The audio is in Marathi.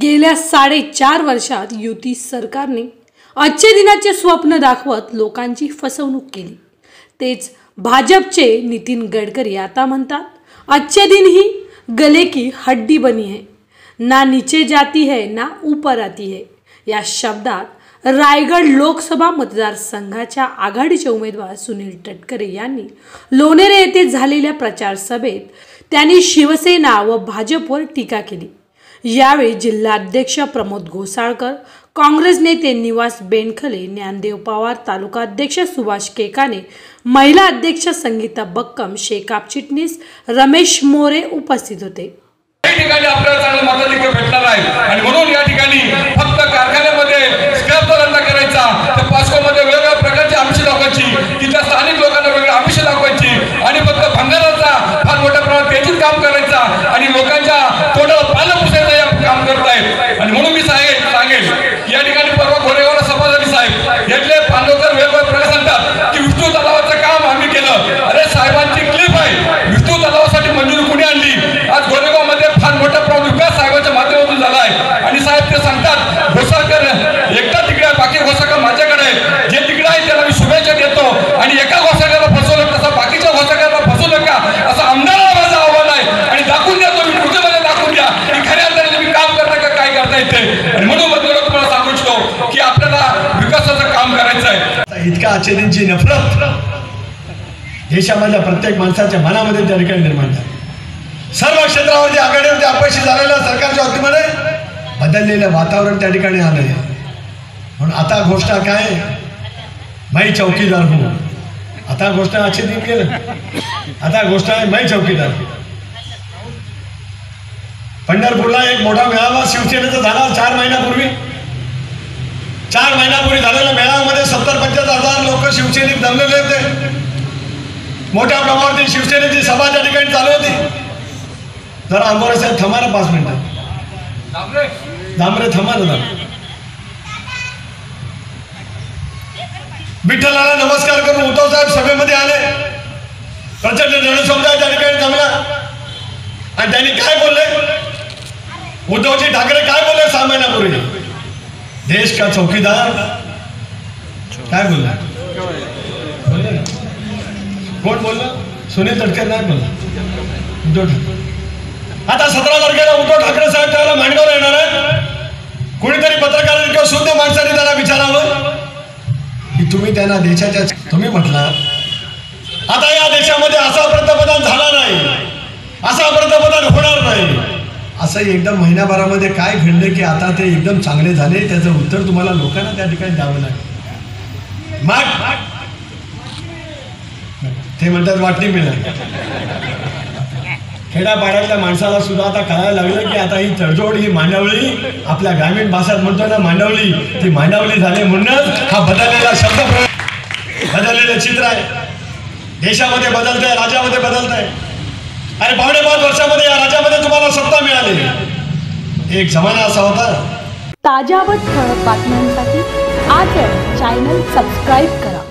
गेल्या साडेचार वर्षात युती सरकारने आजचे दिनाचे स्वप्न दाखवत लोकांची फसवणूक केली. तेच भाजपचे नितीन गडकरी आता म्हणतात आजचे दिन ही गले की हड्डी बनी है. ना नीचे जाती है ना ऊपर आती है. या शब्दात रायगड लोकसभा मतदारसंघाच्या आघाडीचे उमेदवार सुनील तटकरे यांनी लोणेरे येथे झालेल्या प्रचार सभेत त्यांनी शिवसेना व भाजपवर टीका केली. यावेळी जिल्हाध्यक्ष प्रमोद घोसाळकर काँग्रेस नेते निवास बेनखले ज्ञानदेव पवार तालुका अध्यक्ष सुभाष केकाने महिला अध्यक्ष संगीता बक्कम शेकाप चिटणीस रमेश मोरे उपस्थित होते. ठिकाणी आपल्याला चांगलं मताधिक्य भेटणार आहे आणि म्हणून या ठिकाणी फक्त ते सांगतात घोसाळकर एकटा तिकडे आहे, बाकी घोसाळकर माझ्याकडे आहे. जे तिकडे आहे त्याला मी शुभेच्छा देतो. आणि एका घोसाळकरला फसवलं तसं बाकीच्या घोसाळकरला फसवू नका. असं आमदाराला माझं आव्हान आहे. आणि दाखवून द्या तुम्ही कृतीमध्ये दाखवून द्या. की खऱ्या अर्थाने तुम्ही काम करता का काय करता येते आणि म्हणून मग तुम्हाला सांगू इच्छितो की आपल्याला विकासाचं काम करायचं आहे. इतका आचरणची नफरत देशामधल्या प्रत्येक माणसाच्या मनामध्ये त्या ठिकाणी निर्माण झाली. सर्व क्षेत्रावरती आघाडीवरती अपयशी झालेल्या बदललेलं वातावरण त्या ठिकाणी आलं आहे म्हणून आता घोषणा काय? माई चौकीदार हो. आता घोषणा अच्छे दिन केलं. आता घोषणा आहे माई चौकीदार. पंढरपूरला एक मोठा मेळावा शिवसेनेचा झाला चार महिन्यापूर्वी. चार महिन्यापूर्वी झालेल्या मेळाव्यामध्ये सत्तर पंच्याहत्तर हजार लोक शिवसेनेत जमलेले होते. मोठ्या प्रमाणावरती शिवसेनेची सभा त्या ठिकाणी चालू होती. जरा आंबोरे साहेब थांबा ना पाच मिनिटं. दामरे थांबा ना विठ्ठलाला नमस्कार करून उद्धव साहेब सभेमध्ये आले. प्रचंड जनसमुदाय त्या ठिकाणी थांबला. आणि त्यांनी काय बोलले? उद्धवजी ठाकरे काय बोलले सहा महिन्यापूर्वी देश का चौकीदार? काय बोलला? बोलले कोण बोललं? सुनील तटकर नाही बोलला. उद्धव ठाकरे. आता सतरा तारखेला उद्धव ठाकरे साहेब त्याला मांडगावला येणार आहेत. कोणीतरी पत्रकारांनी किंवा शुद्ध माणसाने त्याला विचारावं? की तुम्ही त्यांना देशाच्या तुम्ही म्हटला आता या देशामध्ये असा पंतप्रधान झाला नाही. असा पंतप्रधान होणार नाही. असं एकदम महिन्याभरामध्ये काय घडलं की आता ते एकदम चांगले झाले त्याचं उत्तर तुम्हाला लोकांना त्या ठिकाणी द्यावं लागेल. मग ते म्हणतात वाटणी मिळाली. खेड्यापाड्यातल्या माणसाला सुद्धा आता कळायला लागलं की आता ही तडजोड ही मांडवली आपल्या ग्रामीण भाषेत म्हणतो ना मांडवली ती मांडवली झाली म्हणूनच हा बदललेला शब्द बदललेलं चित्र आहे. देशामध्ये बदलत आहे राज्यामध्ये बदलत आहे अरे पावणे पाच वर्षामध्ये या राज्यामध्ये तुम्हाला सत्ता मिळाली. एक जमाना असा होता. ताज्या व ठळक बातम्यांसाठी आज चॅनल सबस्क्राईब करा.